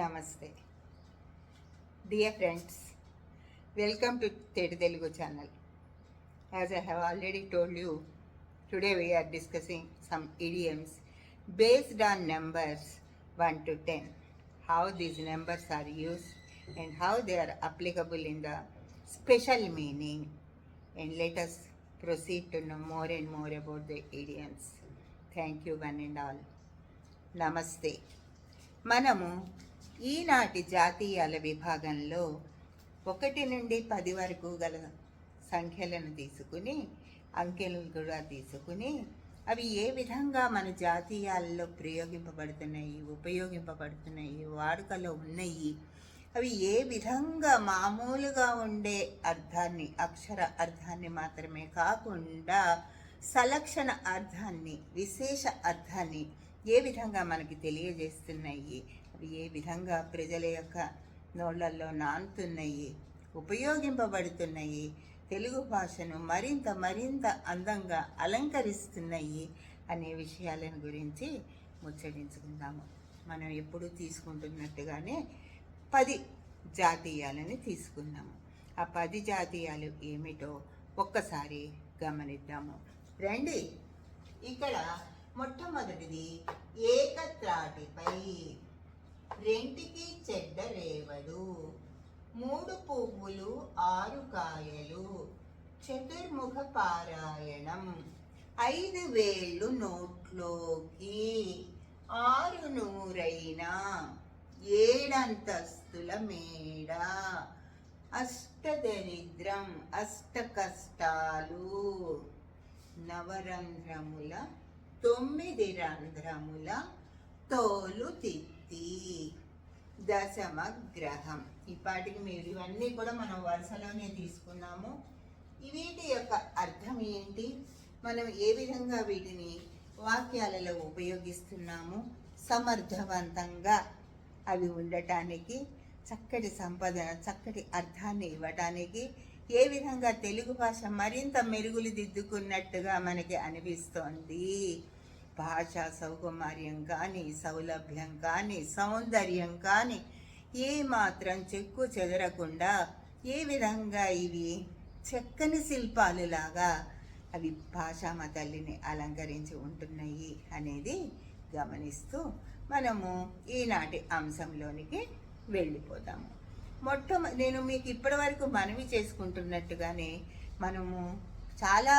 నమస్తే dear friends welcome to Teti Telugu channel as I have already told you today we are discussing some idioms based on numbers 1 to 10 how these numbers are used and how they are applicable in the special meaning and let us proceed to know more and more about the idioms thank you one and all నమస్తే మనము ఈనాటి జాతీయాల విభాగంలో ఒకటి నుండి పది వరకు గల సంఖ్యలను తీసుకుని అంకెలు కూడా తీసుకుని అవి ఏ విధంగా మన జాతీయాల్లో ప్రయోగింపబడుతున్నాయి ఉపయోగింపబడుతున్నాయి వాడుకలో ఉన్నాయి అవి ఏ విధంగా మామూలుగా ఉండే అర్థాన్ని అక్షర అర్థాన్ని మాత్రమే కాకుండా సలక్షణ అర్థాన్ని విశేష అర్థాన్ని ఏ విధంగా మనకి తెలియజేస్తున్నాయి అవి ఏ విధంగా ప్రజల యొక్క నోళ్ళల్లో నానుతున్నాయి ఉపయోగింపబడుతున్నాయి తెలుగు భాషను మరింత మరింత అందంగా అలంకరిస్తున్నాయి అనే విషయాలను గురించి ముచ్చటించుకుందాము. మనం ఎప్పుడు తీసుకుంటున్నట్టుగానే పది జాతీయాలని తీసుకున్నాము ఆ పది జాతీయాలు ఏమిటో ఒక్కసారి గమనిద్దాము. రండి. ఇక్కడ మొట్టమొదటిది ఏకత్రాటిపై. రెంటికి చెడ్డ రేవడు మూడు పువ్వులు ఆరు కాయలు చతుర్ముఖ పారాయణం ఐదు వేళ్ళు నోట్లోకి ఆరు నూరైన ఏడంతస్తుల మేడ అష్టదరిద్రం అష్ట కష్టాలు నవరంధ్రముల తొమ్మిది రంధ్రముల తోలు తిత్తి దశమ గ్రహం. ఇప్పటికి మీరు ఇవన్నీ కూడా మనం వరుసలోనే తీసుకున్నాము. వీటి యొక్క అర్థం ఏంటి? మనం ఏ విధంగా వీటిని వాక్యాలలో ఉపయోగిస్తున్నాము? సమర్థవంతంగా అవి ఉండటానికి చక్కటి సంపద చక్కటి అర్థాన్ని ఇవ్వటానికి ఏ విధంగా తెలుగు భాష మరింత మెరుగులు దిద్దుకున్నట్టుగా మనకి అనిపిస్తోంది? భాషా సౌకుమార్యం కానీ సౌలభ్యం కానీ సౌందర్యం కానీ ఏ మాత్రం చెక్కు చెదరకుండా ఏ విధంగా ఇవి చక్కని శిల్పాలులాగా అవి భాషామ తల్లిని అలంకరించి ఉంటున్నాయి అనేది గమనిస్తూ మనము ఈనాటి అంశంలోనికి వెళ్ళిపోదాము. మొట్ట నేను మీకు ఇప్పటివరకు మనవి చేసుకుంటున్నట్టుగానే మనము చాలా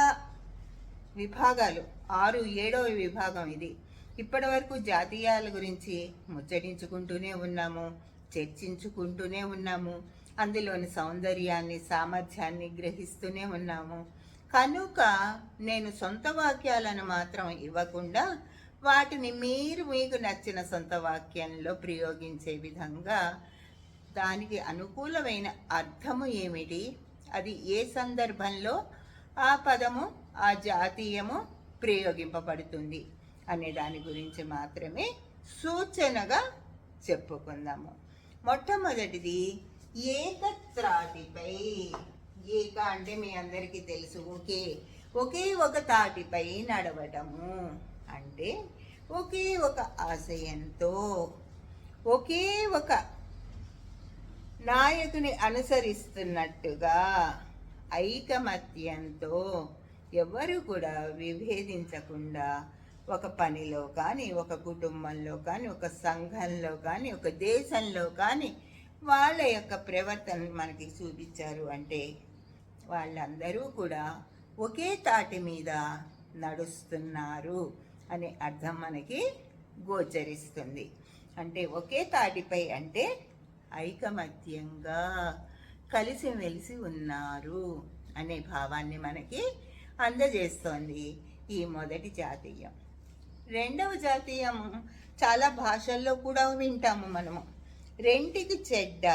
విభాగాలు ఆరు ఏడవ విభాగం ఇది. ఇప్పటివరకు జాతీయాల గురించి ముచ్చటించుకుంటూనే ఉన్నాము చర్చించుకుంటూనే ఉన్నాము అందులోని సౌందర్యాన్ని సామర్థ్యాన్ని గ్రహిస్తూనే ఉన్నాము. కనుక నేను సొంత వాక్యాలను మాత్రం ఇవ్వకుండా వాటిని మీరు మీకు నచ్చిన సొంత వాక్యంలో ప్రయోగించే విధంగా దానికి అనుకూలమైన అర్థము ఏమిటి? అది ఏ సందర్భంలో? ఆ పదము ఆ జాతీయము ప్రయోగింపబడుతుంది అనే దాని గురించి మాత్రమే సూచనగా చెప్పుకుందాము. మొట్టమొదటిది ఏకత్రాటిపై ఏక అంటే మీ అందరికీ తెలుసు ఒకే ఒకే ఒక తాటిపై నడవటము అంటే ఒకే ఒక ఆశయంతో ఒకే ఒక నాయకుని అనుసరిస్తున్నట్టుగా ఐకమత్యంతో ఎవరు కూడా విభేదించకుండా ఒక పనిలో కానీ ఒక కుటుంబంలో కానీ ఒక సంఘంలో కానీ ఒక దేశంలో కానీ వాళ్ళ యొక్క ప్రవర్తన మనకి చూపించారు అంటే వాళ్ళందరూ కూడా ఒకే తాటి మీద నడుస్తున్నారు అనే అర్థం మనకి గోచరిస్తుంది. అంటే ఒకే తాటిపై అంటే ఐకమత్యంగా కలిసిమెలిసి ఉన్నారు అనే భావాన్ని మనకి అందజేస్తోంది ఈ మొదటి జాతీయం. రెండవ జాతీయం చాలా భాషల్లో కూడా వింటాము మనము. రెంటికి చెడ్డ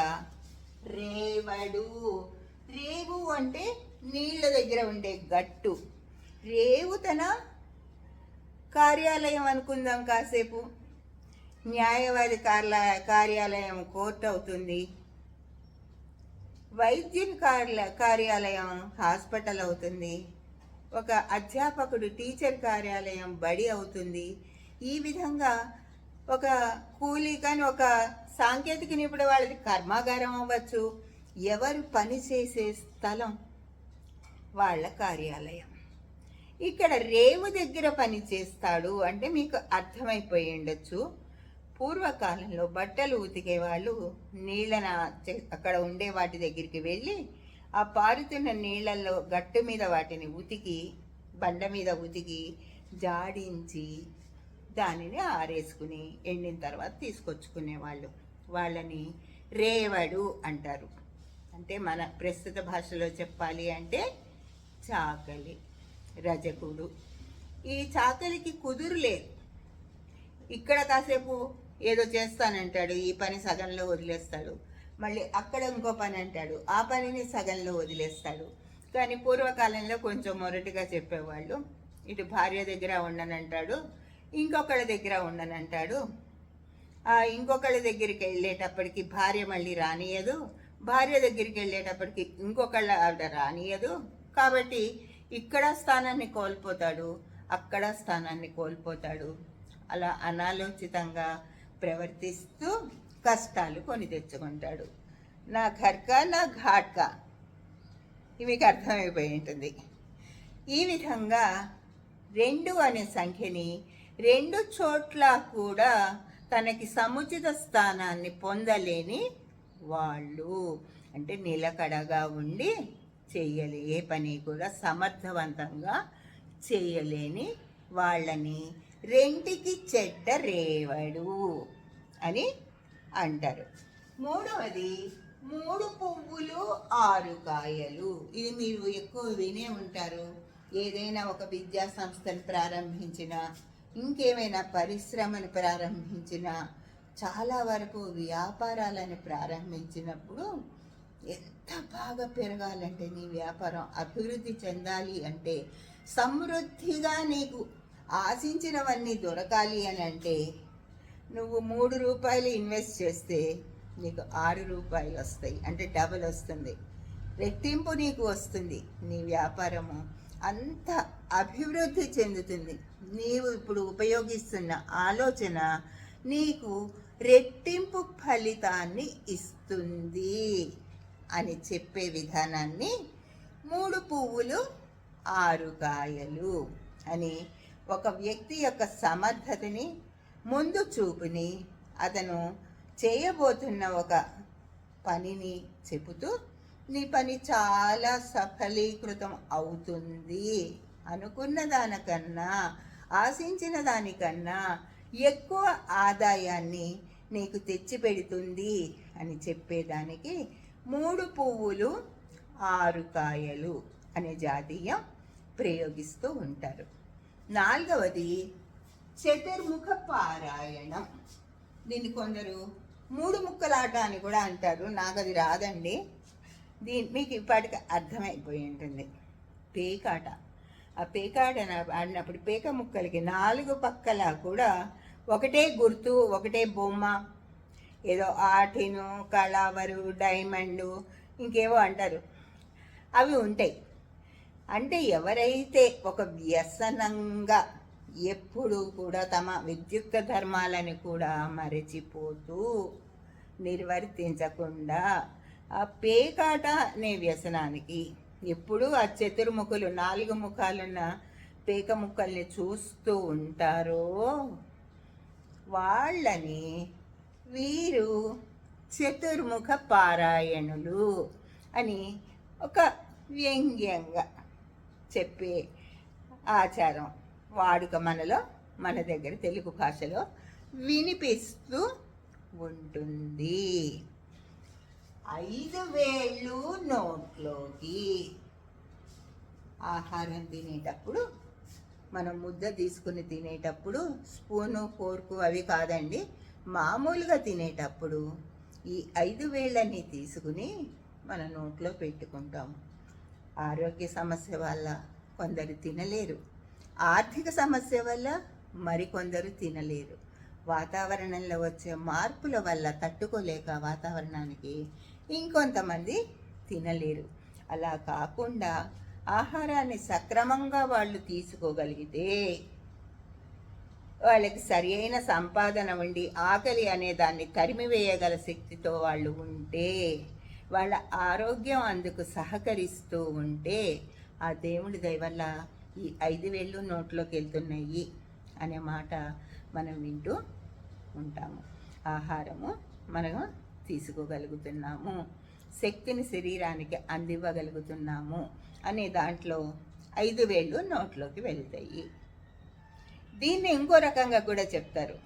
రేవడు. రేవు అంటే నీళ్ళ దగ్గర ఉండే గట్టు. రేవు తన కార్యాలయం అనుకుందాం కాసేపు. న్యాయవాది కార్యాలయ కార్యాలయం కోర్టు అవుతుంది. వైద్యుని కార్య కార్యాలయం హాస్పిటల్ అవుతుంది. ఒక అధ్యాపకుడు టీచర్ కార్యాలయం బడి అవుతుంది. ఈ విధంగా ఒక కూలీ కానీ ఒక సాంకేతిక నిపుణుడు వాళ్ళది కర్మాగారం అవ్వచ్చు. ఎవరు పని చేసే స్థలం? వాళ్ళ కార్యాలయం. ఇక్కడ రేవు దగ్గర పని చేస్తాడు అంటే మీకు అర్థమైపోయి ఉండొచ్చు. పూర్వకాలంలో బట్టలు ఉతికే వాళ్ళు నీళ్ళన అక్కడ ఉండే వాటి దగ్గరికి వెళ్ళి ఆ పారుతున్న నీళ్ళల్లో గట్టు మీద వాటిని ఉతికి బండ మీద ఉతికి జాడించి దానిని ఆరేసుకుని ఎండిన తర్వాత తీసుకొచ్చుకునేవాళ్ళు. వాళ్ళని రేవడు అంటారు. అంటే మన ప్రస్తుత భాషలో చెప్పాలి అంటే చాకలి రజకుడు. ఈ చాకలికి కుదురులేదు ఇక్కడ కాసేపు ఏదో చేస్తానంటాడు ఈ పని సగంలో వదిలేస్తాడు. మళ్ళీ అక్కడ ఇంకో పని అంటాడు. ఆ పనిని సగంలో వదిలేస్తాడు. కానీ పూర్వకాలంలో కొంచెం మొరటిగా చెప్పేవాళ్ళు. ఇటు భార్య దగ్గర ఉండనంటాడు. ఇంకొకళ్ళ దగ్గర ఉండనంటాడు. ఇంకొకళ్ళ దగ్గరికి వెళ్ళేటప్పటికి భార్య మళ్ళీ రానియదు. భార్య దగ్గరికి వెళ్ళేటప్పటికి ఇంకొకళ్ళ ఆవిడ రానియదు. కాబట్టి ఇక్కడ స్థానాన్ని కోల్పోతాడు. అక్కడ స్థానాన్ని కోల్పోతాడు. అలా అనాలోచితంగా ప్రవర్తిస్తూ కష్టాలు కొని తెచ్చుకుంటాడు. నా ఘర్కా నా ఘాట్కా. ఇవికి మీకు అర్థమైపోయి ఉంటుంది. ఈ విధంగా రెండు అనే సంఖ్యని రెండు చోట్ల కూడా తనకి సముచిత స్థానాన్ని పొందలేని వాళ్ళు. అంటే నిలకడగా ఉండి చేయలే ఏ పని కూడా సమర్థవంతంగా చేయలేని వాళ్ళని రెంటికి చెడ్డ రేవడు అని అంటారు. మూడవది మూడు పువ్వులు ఆరు కాయలు. ఇది మీరు ఎక్కువ వినే ఉంటారు. ఏదైనా ఒక విద్యా సంస్థను ప్రారంభించిన ఇంకేమైనా పరిశ్రమను ప్రారంభించిన చాలా వరకు వ్యాపారాలను ప్రారంభించినప్పుడు ఎంత బాగా పెరగాలంటే నీ వ్యాపారం అభివృద్ధి చెందాలి అంటే సమృద్ధిగా నీకు ఆశించినవన్నీ దొరకాలి అని అంటే నువ్వు మూడు రూపాయలు ఇన్వెస్ట్ చేస్తే నీకు ఆరు రూపాయలు వస్తాయి. అంటే డబుల్ వస్తుంది. రెట్టింపు నీకు వస్తుంది. నీ వ్యాపారము అంత అభివృద్ధి చెందుతుంది. నీవు ఇప్పుడు ఉపయోగిస్తున్న ఆలోచన నీకు రెట్టింపు ఫలితాన్ని ఇస్తుంది అని చెప్పే విధానాన్ని మూడు పువ్వులు ఆరు కాయలు అని ఒక వ్యక్తి యొక్క సమర్థతని ముందు చూపుని అతను చేయబోతున్న ఒక పనిని చెబుతూ నీ పని చాలా సఫలీకృతం అవుతుంది అనుకున్న దానికన్నా ఆశించిన దానికన్నా ఎక్కువ ఆదాయాన్ని నీకు తెచ్చిపెడుతుంది అని చెప్పేదానికి మూడు పువ్వులు ఆరు కాయలు అనే జాతీయం ప్రయోగిస్తూ ఉంటారు. నాలుగవది చతుర్ముఖ పారాయణం దీన్ని కొందరు మూడు ముక్కలాట అని కూడా అంటారు. నాకు అది రాదండి. దీని మీకు ఇప్పటికి అర్థమైపోయి ఉంటుంది. పేకాట. ఆ పేకాట ఆడినప్పుడు పేక ముక్కలకి నాలుగు పక్కల కూడా ఒకటే గుర్తు ఒకటే బొమ్మ. ఏదో ఆటిను కళావరు డైమండు ఇంకేవో అంటారు. అవి ఉంటాయి. అంటే ఎవరైతే ఒక వ్యసనంగా ఎప్పుడూ కూడా తమ విద్యుక్త ధర్మాలని కూడా మరచిపోతూ నిర్వర్తించకుండా ఆ పేకాట అనే వ్యసనానికి ఎప్పుడూ ఆ చతుర్ముఖులు నాలుగు ముఖాలున్న పేక ముక్కల్ని చూస్తూ ఉంటారో వాళ్ళని వీరు చతుర్ముఖ పారాయణులు అని ఒక వ్యంగ్యంగా చెప్పే ఆచారం. వాడుక మనలో మన దగ్గర తెలుగు భాషలో వినిపిస్తూ ఉంటుంది. ఐదు వేళ్ళు నోట్లోకి ఆహారం తినేటప్పుడు మనం ముద్ద తీసుకుని తినేటప్పుడు స్పూను ఫోర్కు అవి కాదండి మామూలుగా తినేటప్పుడు ఈ ఐదు వేళ్ళని తీసుకుని మన నోట్లో పెట్టుకుంటాం ఆరోగ్య సమస్య వల్ల కొందరు తినలేరు. ఆర్థిక సమస్య వల్ల మరికొందరు తినలేరు. వాతావరణంలో వచ్చే మార్పుల వల్ల తట్టుకోలేక వాతావరణానికి ఇంకొంతమంది తినలేరు. అలా కాకుండా ఆహారాన్ని సక్రమంగా వాళ్ళు తీసుకోగలిగితే వాళ్ళకి సరి అయిన సంపాదన ఉండి ఆకలి అనే దాన్ని తరిమివేయగల శక్తితో వాళ్ళు ఉంటే వాళ్ళ ఆరోగ్యం అందుకు సహకరిస్తూ ఉంటే ఆ దేవుడి దయవల్ల ఈ ఐదు వేళ్ళు నోట్లోకి వెళ్తున్నాయి అనే మాట మనం వింటూ ఉంటాము. ఆహారము మనము తీసుకోగలుగుతున్నాము. శక్తిని శరీరానికి అందివ్వగలుగుతున్నాము అనే దాంట్లో ఐదు వేళ్ళు నోట్లోకి వెళ్తాయి. దీన్ని ఇంకో రకంగా కూడా చెప్తారు.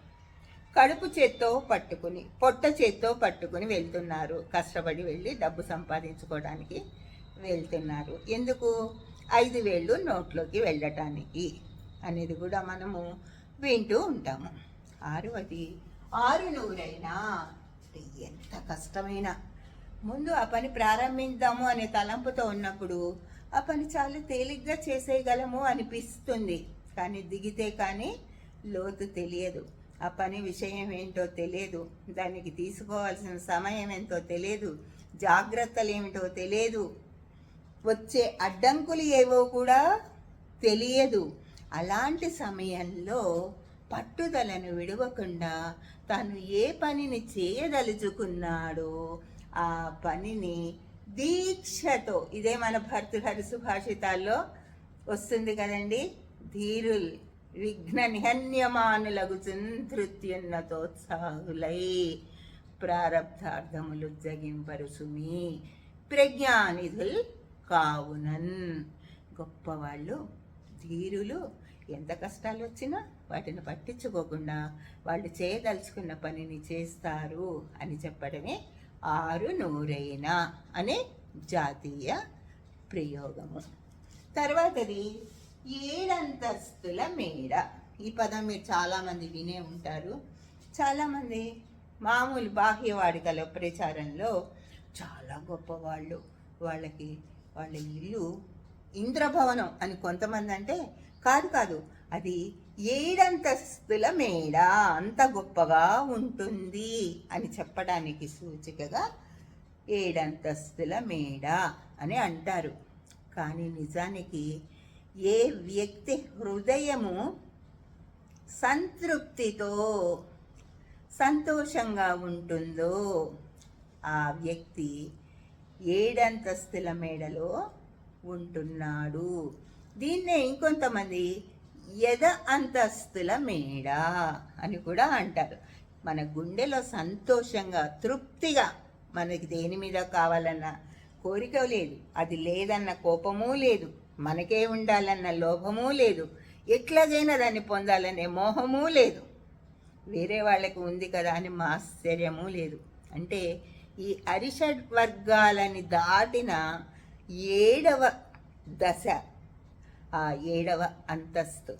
కడుపు చేత్తో పట్టుకుని పొట్ట చేత్తో పట్టుకుని వెళ్తున్నారు. కష్టపడి వెళ్ళి డబ్బు సంపాదించుకోవడానికి వెళ్తున్నారు. ఎందుకు? ఐదు వేళ్ళు నోట్లోకి వెళ్ళటానికి అనేది కూడా మనము వింటూ ఉంటాము. ఆరవది ఆరు నూరైనా? ఎంత కష్టమైనా. ముందు ఆ పని ప్రారంభిద్దాము అనే తలంపుతో ఉన్నప్పుడు ఆ పని చాలా తేలిగ్గా చేసేయగలము అనిపిస్తుంది. కానీ దిగితే కానీ లోతు తెలియదు. ఆ పని విషయం ఏంటో తెలియదు. దానికి తీసుకోవాల్సిన సమయం ఏంటో తెలియదు. జాగ్రత్తలు ఏమిటో తెలియదు. వచ్చే అడ్డంకులు ఏవో కూడా తెలియదు. అలాంటి సమయంలో పట్టుదలను విడవకుండా తను ఏ పనిని చేయదలుచుకున్నాడో ఆ పనిని దీక్షతో ఇదే మన భర్తృహరి సుభాషితాల్లో వస్తుంది కదండి ధీరుల్ విఘ్న నిహన్యమానులగు ధృత్యున్నతోత్సాహులై ప్రారబ్ధార్థములు జగింపరుసుమి. ప్రజ్ఞానిధుల్ కావునన్. గొప్పవాళ్ళు ధీరులు ఎంత కష్టాలు వచ్చినా వాటిని పట్టించుకోకుండా వాళ్ళు చేయదలుచుకున్న పనిని చేస్తారు అని చెప్పడమే ఆరు నూరైన అనే జాతీయ ప్రయోగము. తర్వాతది ఏడంతస్తుల మేడ. ఈ పదం మీరు చాలామంది వినే ఉంటారు. చాలామంది మామూలు బాహ్య వాడికల ప్రచారంలో చాలా గొప్పవాళ్ళు. వాళ్ళకి వాళ్ళ ఇల్లు ఇంద్రభవనం అని కొంతమంది అంటే కాదు కాదు అది ఏడంతస్తుల మేడ. అంత గొప్పగా ఉంటుంది అని చెప్పడానికి సూచికగా ఏడంతస్తుల మేడ అని అంటారు. కానీ నిజానికి ఏ వ్యక్తి హృదయము సంతృప్తితో సంతోషంగా ఉంటుందో ఆ వ్యక్తి ఏడంతస్తుల మేడలో ఉంటున్నాడు. దీన్నే ఇంకొంతమంది యద అంతస్తుల మేడ అని కూడా అంటారు. మన గుండెలో సంతోషంగా తృప్తిగా మనకి దేని మీద కావాలన్న కోరిక లేదు. అది లేదన్న కోపమూ లేదు. మనకే ఉండాలన్న లోభమూ లేదు. ఎట్లాగైనా దాన్ని పొందాలనే మోహము లేదు. వేరే వాళ్ళకి ఉంది కదా అని మా ఆశ్చర్యమూ లేదు. అంటే ఈ అరిషడ్ వర్గాలని దాటిన ఏడవ దశ ఆ ఏడవ అంతస్తు.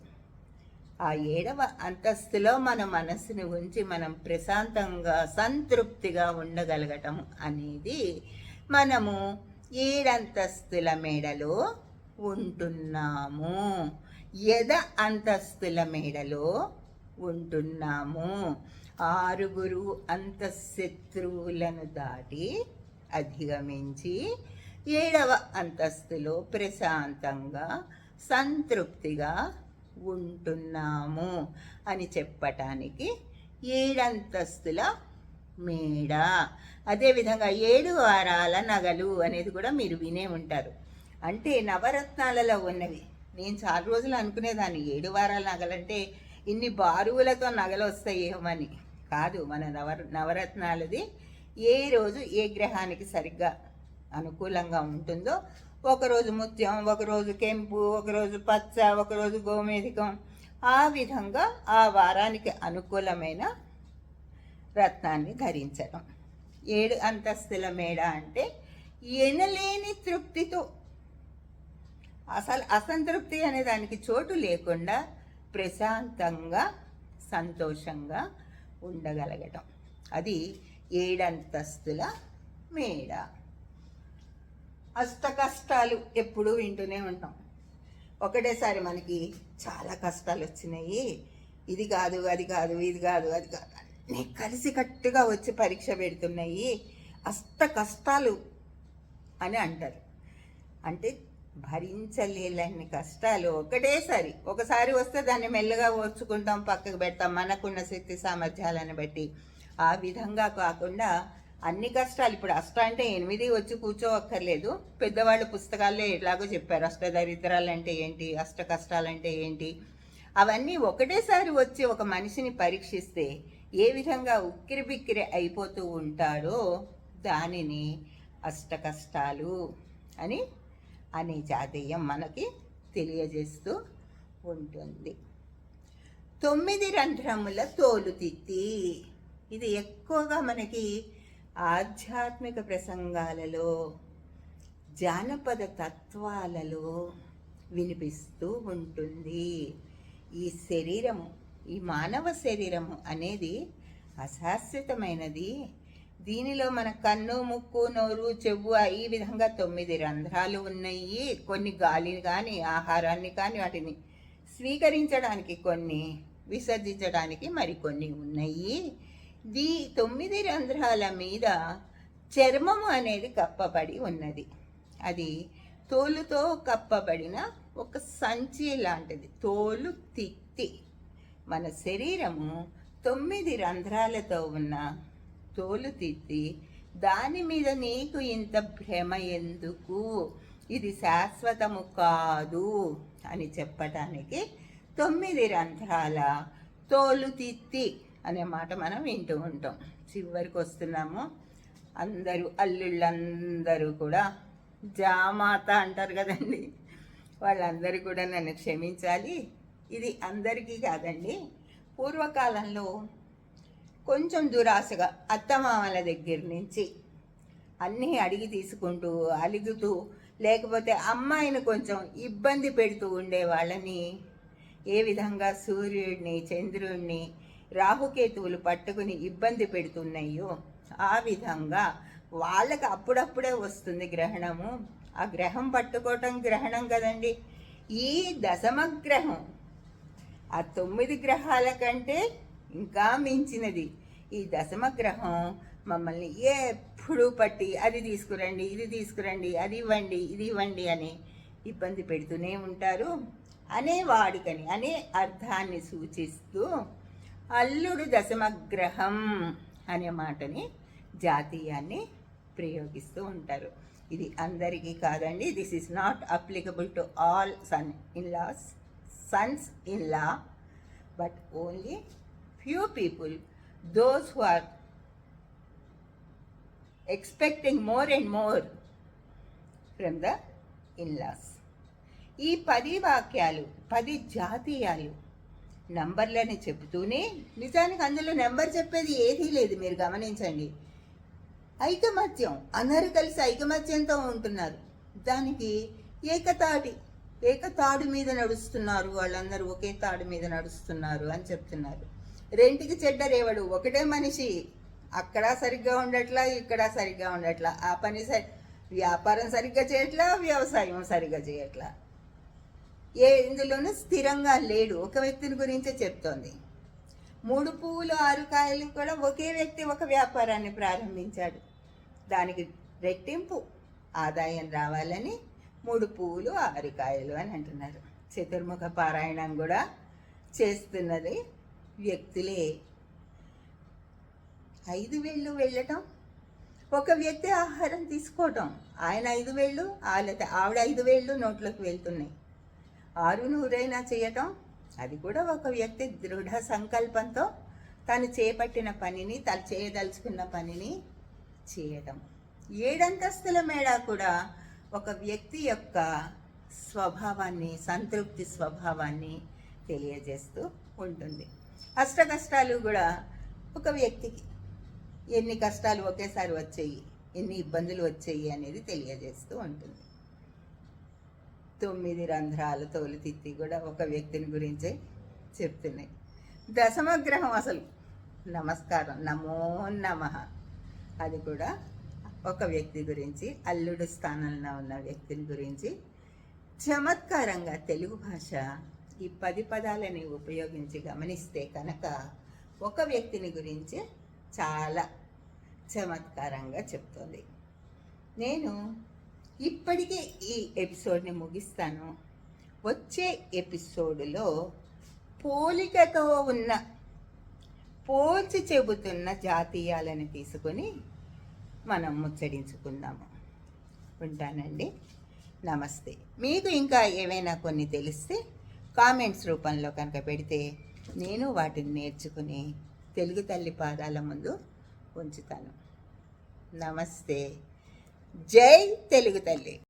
ఆ ఏడవ అంతస్తులో మన మనసుని ఉంచి మనం ప్రశాంతంగా సంతృప్తిగా ఉండగలగటం అనేది మనము ఏడంతస్తుల మేడలో ఉంటున్నాము. యద అంతస్తుల మేడలో ఉంటున్నాము. ఆరుగురు అంతఃశత్రువులను దాటి అధిగమించి ఏడవ అంతస్తులో ప్రశాంతంగా సంతృప్తిగా ఉంటున్నాము అని చెప్పటానికి ఏడంతస్తుల మేడ. అదేవిధంగా ఏడు వారాల నగలు అనేది కూడా మీరు వినే ఉంటారు. అంటే నవరత్నాలలో ఉన్నవి. నేను చాలా రోజులు అనుకునేదాన్ని. ఏడు వారాల నగలంటే ఇన్ని బారువులతో నగలు వస్తాయేమని కాదు మన నవ నవరత్నాలది ఏ రోజు ఏ గ్రహానికి సరిగ్గా అనుకూలంగా ఉంటుందో ఒకరోజు ముత్యం ఒకరోజు కెంపు ఒకరోజు పచ్చ ఒకరోజు గోమేధికం ఆ విధంగా ఆ వారానికి అనుకూలమైన రత్నాన్ని ధరించడం ఏడు అంతస్తుల మేడ అంటే ఎనలేని తృప్తితో అసలు అసంతృప్తి అనే దానికి చోటు లేకుండా ప్రశాంతంగా సంతోషంగా ఉండగలగటం. అది ఏడంతస్తుల మేడ. అష్ట కష్టాలు ఎప్పుడూ వింటూనే ఉంటాం. ఒకటేసారి మనకి చాలా కష్టాలు వచ్చినాయి ఇది కాదు అది కాదు ఇది కాదు అది కాదు అన్నీ కలిసి కట్టుగా వచ్చి పరీక్ష పెడుతున్నాయి. అష్ట కష్టాలు అని అంటారు. అంటే భరించలేని కష్టాలు ఒకటేసారి. ఒకసారి వస్తే దాన్ని మెల్లగా ఓర్చుకుంటాం పక్కకు పెడతాం. మనకున్న శక్తి సామర్థ్యాలను బట్టి. ఆ విధంగా కాకుండా అన్ని కష్టాలు ఇప్పుడు అష్ట అంటే ఎనిమిది వచ్చి కూర్చోవక్కర్లేదు. పెద్దవాళ్ళు పుస్తకాల్లో ఎలాగో చెప్పారు అష్టదరిద్రాలు అంటే ఏంటి అష్ట కష్టాలు అంటే ఏంటి? అవన్నీ ఒకటేసారి వచ్చి ఒక మనిషిని పరీక్షిస్తే ఏ విధంగా ఉక్కిరి బిక్కిరి అయిపోతూ ఉంటాడో దానిని అష్ట కష్టాలు అని అనే జాతీయం మనకి తెలియజేస్తూ ఉంటుంది. తొమ్మిది రంధ్రముల తోలుతిత్తి ఇది ఎక్కువగా మనకి ఆధ్యాత్మిక ప్రసంగాలలో జానపద తత్వాలలో వినిపిస్తూ ఉంటుంది. ఈ శరీరము ఈ మానవ శరీరము అనేది అశాశ్వతమైనది. దీనిలో మన కన్ను ముక్కు నోరు చెవు ఈ విధంగా తొమ్మిది రంధ్రాలు ఉన్నాయి. కొన్ని గాలిని కానీ ఆహారాన్ని కానీ వాటిని స్వీకరించడానికి కొన్ని విసర్జించడానికి మరికొన్ని ఉన్నాయి. దీ తొమ్మిది రంధ్రాల మీద చర్మము అనేది కప్పబడి ఉన్నది. అది తోలుతో కప్పబడిన ఒక సంచి లాంటిది. తోలు తిత్తి. మన శరీరము తొమ్మిది రంధ్రాలతో ఉన్న తోలు తిత్తి దాని మీద నీకు ఇంత భ్రమ ఎందుకు? ఇది శాశ్వతము కాదు అని చెప్పటానికి తొమ్మిది రంధ్రాల తోలు తిత్తి అనే మాట మనం వింటూ ఉంటాం. చివరికి వస్తున్నాము. అందరూ అల్లుళ్ళందరూ కూడా జామాత అంటారు కదండి. వాళ్ళందరూ కూడా నన్ను క్షమించాలి. ఇది అందరికీ కాదండి. పూర్వకాలంలో కొంచెం దురాశగా అత్తమామల దగ్గర నుంచి అన్నీ అడిగి తీసుకుంటూ అలుగుతూ లేకపోతే అమ్మాయిని కొంచెం ఇబ్బంది పెడుతూ ఉండే వాళ్ళని ఏ విధంగా సూర్యుడిని చంద్రుడిని రాహుకేతువులు పట్టుకుని ఇబ్బంది పెడుతున్నాయో ఆ విధంగా వాళ్ళకి అప్పుడప్పుడే వస్తుంది గ్రహణము. ఆ గ్రహం పట్టుకోవటం గ్రహణం కదండి. ఈ దశమ గ్రహం ఆ తొమ్మిది గ్రహాల కంటే ఇంకా మించినది. ఈ దశమ గ్రహం మమ్మల్ని ఎప్పుడు పట్టి అది తీసుకురండి ఇది తీసుకురండి అది ఇవ్వండి ఇది ఇవ్వండి అని ఇబ్బంది పెడుతూనే ఉంటారు. అనే వాడికని అనే అర్థాన్ని సూచిస్తూ అల్లుడు దశమగ్రహం అనే మాటని జాతీయాన్ని ప్రయోగిస్తూ ఉంటారు. ఇది అందరికీ కాదండి this is not applicable to all son in laws sons in law but only few people those who are expecting more and more from the in laws ఈ పది వాక్యాలు పది జాతీయాలు నంబర్లని చెబుతూనే నిజానికి అందులో నెంబర్ చెప్పేది ఏదీ లేదు మీరు గమనించండి. ఐకమత్యం అందరూ కలిసి ఐకమత్యంతో ఉంటున్నారు. దానికి ఏకతాటి ఏకతాడు మీద నడుస్తున్నారు వాళ్ళందరూ ఒకే తాడు మీద నడుస్తున్నారు అని చెప్తున్నారు. రెంటికి చెడ్డ రేవడు ఒకటే మనిషి. అక్కడ సరిగ్గా ఉండట్లా ఇక్కడ సరిగ్గా ఉండట్లా. ఆ పని సరి వ్యాపారం సరిగ్గా చేయట్లా వ్యవసాయం సరిగ్గా చేయట్లా. ఏ ఇందులోనూ స్థిరంగా లేడు. ఒక వ్యక్తిని గురించే చెప్తోంది. మూడు పువ్వులు ఆరు కాయలు కూడా ఒకే వ్యక్తి ఒక వ్యాపారాన్ని ప్రారంభించాడు. దానికి రెట్టింపు ఆదాయం రావాలని మూడు పువ్వులు ఆరు కాయలు అని అంటున్నారు. చతుర్ముఖ పారాయణం కూడా చేస్తున్నది వ్యక్తులే. ఐదు వేళ్ళు వెళ్ళటం ఒక వ్యక్తి ఆహారం తీసుకోవటం. ఆయన ఐదు వేళ్ళు ఆలత ఆవిడ ఐదు వేళ్ళు నోట్లోకి వెళ్తున్నాయి. ఆరు నూరైనా చేయటం అది కూడా ఒక వ్యక్తి దృఢ సంకల్పంతో తను చేపట్టిన పనిని తను చేయదలుచుకున్న పనిని చేయటం. ఏడంతస్తుల మేడ కూడా ఒక వ్యక్తి యొక్క స్వభావాన్ని సంతృప్తి స్వభావాన్ని తెలియజేస్తూ ఉంటుంది. అష్ట కష్టాలు కూడా ఒక వ్యక్తికి ఎన్ని కష్టాలు ఒకేసారి వచ్చాయి ఎన్ని ఇబ్బందులు వచ్చాయి అనేది తెలియజేస్తూ ఉంటుంది. తొమ్మిది రంధ్రాల తోలుతిత్తి కూడా ఒక వ్యక్తిని గురించే చెప్తున్నాయి. దశమగ్రహం అసలు నమస్కారం నమో నమ. అది కూడా ఒక వ్యక్తి గురించి అల్లుడు స్థానంలో ఉన్న వ్యక్తిని గురించి. చమత్కారంగా తెలుగు భాష ఈ పది పదాలని ఉపయోగించి గమనిస్తే కనుక ఒక వ్యక్తిని గురించి చాలా చమత్కారంగా చెప్తుంది. నేను ఇప్పటికే ఈ ఎపిసోడ్ని ముగిస్తాను. వచ్చే ఎపిసోడ్లో పోలికతో ఉన్న పోల్చి చెబుతున్న జాతీయాలను తీసుకొని మనం ముచ్చడించుకుందాము ఉంటానండి. నమస్తే. మీకు ఇంకా ఏవైనా కొన్ని తెలిస్తే కామెంట్స్ రూపంలో కనుక పెడితే నేను వాటిని నేర్చుకుని తెలుగు తల్లి పాదాల ముందు ఉంచుతాను. నమస్తే. జై తెలుగు తల్లి.